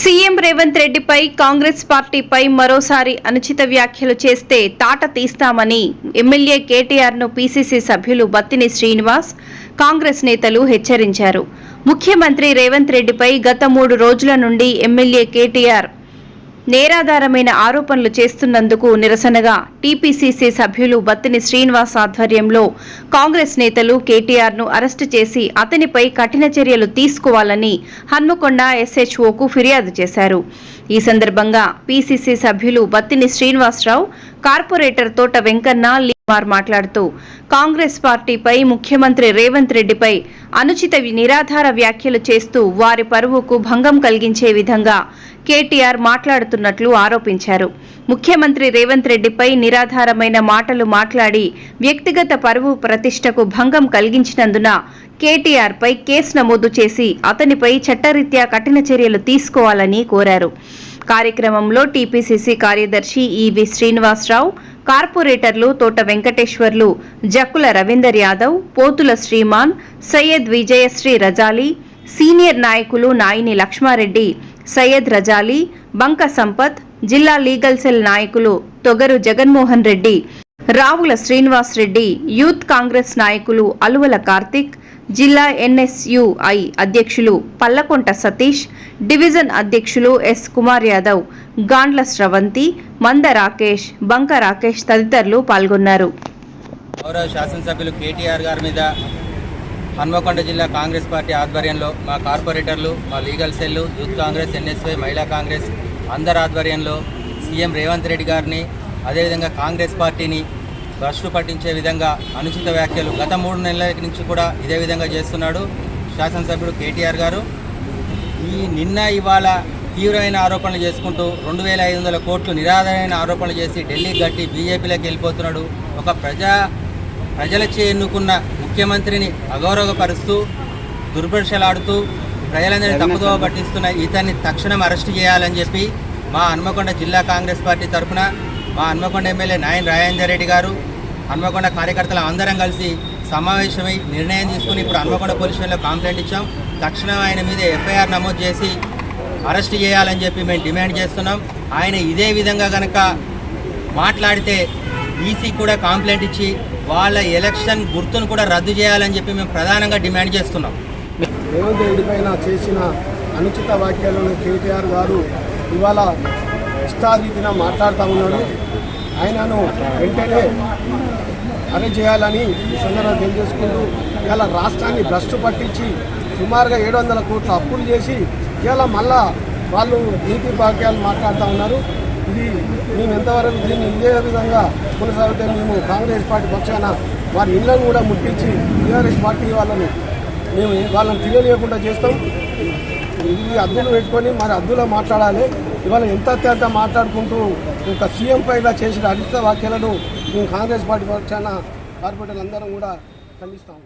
CM Revanth రెడ్డిపై కాంగ్రెస్ పార్టీపై మరోసారి అనుచిత వ్యాఖ్యలు చేస్తే తాట తీస్తామని ఎమ్మెల్యే కేటీఆర్ను పీసీసీ సభ్యులు బత్తిని శ్రీనివాస్ కాంగ్రెస్ నేతలు హెచ్చరించారు. ముఖ్యమంత్రి రేవంత్ రెడ్డిపై గత మూడు రోజుల నుండి ఎమ్మెల్యే కేటీఆర్ నేరాధారమైన ఆరోపణలు చేస్తున్నందుకు నిరసనగా టీపీసీసీ సభ్యులు బత్తిని శ్రీనివాస్ ఆధ్వర్యంలో కాంగ్రెస్ నేతలు కేటీఆర్ను అరెస్టు చేసి అతనిపై కఠిన చర్యలు తీసుకోవాలని హన్మకొండ ఎస్హెచ్ఓకు ఫిర్యాదు చేశారు. ఈ సందర్భంగా పీసీసీ సభ్యులు బత్తిని శ్రీనివాసరావు కార్పొరేటర్ తోట వెంకన్న లీమార్ మాట్లాడుతూ కాంగ్రెస్ పార్టీపై ముఖ్యమంత్రి రేవంత్ రెడ్డిపై అనుచిత నిరాధార వ్యాఖ్యలు చేస్తూ వారి పరువుకు భంగం కలిగించే విధంగా కేటీఆర్ మాట్లాడుతున్నట్లు ఆరోపించారు. ముఖ్యమంత్రి రేవంత్ రెడ్డిపై నిరాధారమైన మాటలు మాట్లాడి వ్యక్తిగత పరువు ప్రతిష్టకు భంగం కలిగించినందున కేటీఆర్ పై కేసు నమోదు చేసి అతనిపై చట్టరీత్యా కఠిన చర్యలు తీసుకోవాలని కోరారు. కార్యక్రమంలో టీపీసీసీ కార్యదర్శి ఈవి శ్రీనివాసరావు కార్పొరేటర్లు తోట వెంకటేశ్వర్లు జక్కుల రవీందర్ యాదవ్ పోతుల శ్రీమాన్ సయ్యద్ విజయశ్రీ రజాలి సీనియర్ నాయకులు నాయిని లక్ష్మారెడ్డి సయ్యద్ రజాలి బంక సంపత్ జిల్లా లీగల్ సెల్ నాయకులు తొగరు జగన్మోహన్ రెడ్డి రావుల శ్రీనివాస్ రెడ్డి యూత్ కాంగ్రెస్ నాయకులు అలువల కార్తిక్ జిల్లా ఎన్ఎస్యుఐ అధ్యక్షులు పల్లకొంట సతీష్ డివిజన్ అధ్యక్షులు ఎస్ కుమార్ యాదవ్ గాండ్ల స్రవంతి మంద రాకేష్ బంక రాకేష్ తదితరులు పాల్గొన్నారు. గౌరవ శాసనసభ్యులు కేటీఆర్ గారి మీద హన్మకొండ జిల్లా కాంగ్రెస్ పార్టీ ఆధ్వర్యంలో మా కార్పొరేటర్లు మా legal cell youth Congress NSY మహిళా కాంగ్రెస్ అందరి ఆధ్వర్యంలో సీఎం రేవంత్ రెడ్డి గారిని అదేవిధంగా కాంగ్రెస్ పార్టీని భ్రష్టు పట్టించే విధంగా అనుచిత వ్యాఖ్యలు గత మూడు నెలల నుంచి కూడా ఇదే విధంగా చేస్తున్నాడు శాసనసభ్యుడు కేటీఆర్ గారు. ఈ నిన్న ఇవాళ తీవ్రమైన ఆరోపణలు చేసుకుంటూ రెండు వేల ఐదు వందల కోట్లు నిరాధారమైన ఆరోపణలు చేసి ఢిల్లీకి గట్టి బీజేపీలోకి వెళ్ళిపోతున్నాడు. ఒక ప్రజా ప్రజలచే ఎన్నుకున్న ముఖ్యమంత్రిని అగౌరవపరుస్తూ దుర్భర్షలాడుతూ ప్రజలందరినీ తప్పుదోవ పట్టిస్తున్న ఇతన్ని తక్షణం అరెస్ట్ చేయాలని చెప్పి మా హన్మకొండ జిల్లా కాంగ్రెస్ పార్టీ తరఫున మా హన్మకొండ ఎమ్మెల్యే నాయన్ రాజేందర్ రెడ్డి గారు హన్మకొండ కార్యకర్తలు అందరం కలిసి సమావేశమై నిర్ణయం తీసుకుని ఇప్పుడు హన్మకొండ పోలీస్ స్టేషన్లో కంప్లైంట్ ఇచ్చాం. తక్షణం ఆయన మీద ఎఫ్ఐఆర్ నమోదు చేసి అరెస్ట్ చేయాలని చెప్పి మేము డిమాండ్ చేస్తున్నాం. ఆయన ఇదే విధంగా కనుక మాట్లాడితే ఈసీ కూడా కంప్లైంట్ ఇచ్చి వాళ్ళ ఎలక్షన్ గుర్తును కూడా రద్దు చేయాలని చెప్పి మేము ప్రధానంగా డిమాండ్ చేస్తున్నాం. రేవంత్ రెడ్డి పైన చేసిన అనుచిత వ్యాఖ్యలను కేటీఆర్ గారు ఇవాళ ఇష్టారీతిన మాట్లాడుతూ ఉన్నాడు. ఆయనను వెంటనే అరెస్ట్ చేయాలని ఈ సందర్భంగా తెలియజేసుకుంటూ ఇవాళ రాష్ట్రాన్ని భ్రష్టు పట్టించి సుమారుగా ఏడు వందల కోట్ల అప్పులు చేసి ఇవాళ మళ్ళా వాళ్ళు నీతి వాక్యాలు మాట్లాడుతూ ఉన్నారు. ఇది మేము ఎంతవరకు దీన్ని ఇదే విధంగా కొనసాగితే మేము కాంగ్రెస్ పార్టీ పక్షాన వారి ఇళ్ళను కూడా ముట్టించి టీఆర్ఎస్ పార్టీ వాళ్ళని మేము వాళ్ళని తెలియలేకుండా చేస్తాం. ఇది అద్దులు పెట్టుకొని మరి అద్దులో మాట్లాడాలి. ఇవాళ ఎంత తేట మాట్లాడుకుంటూ ఇంకా సీఎం ఇలా చేసిన అనిత వ్యాఖ్యలను మేము కాంగ్రెస్ పార్టీ పక్షాన కార్పొరేటర్లు అందరం కూడా ఖండిస్తాము.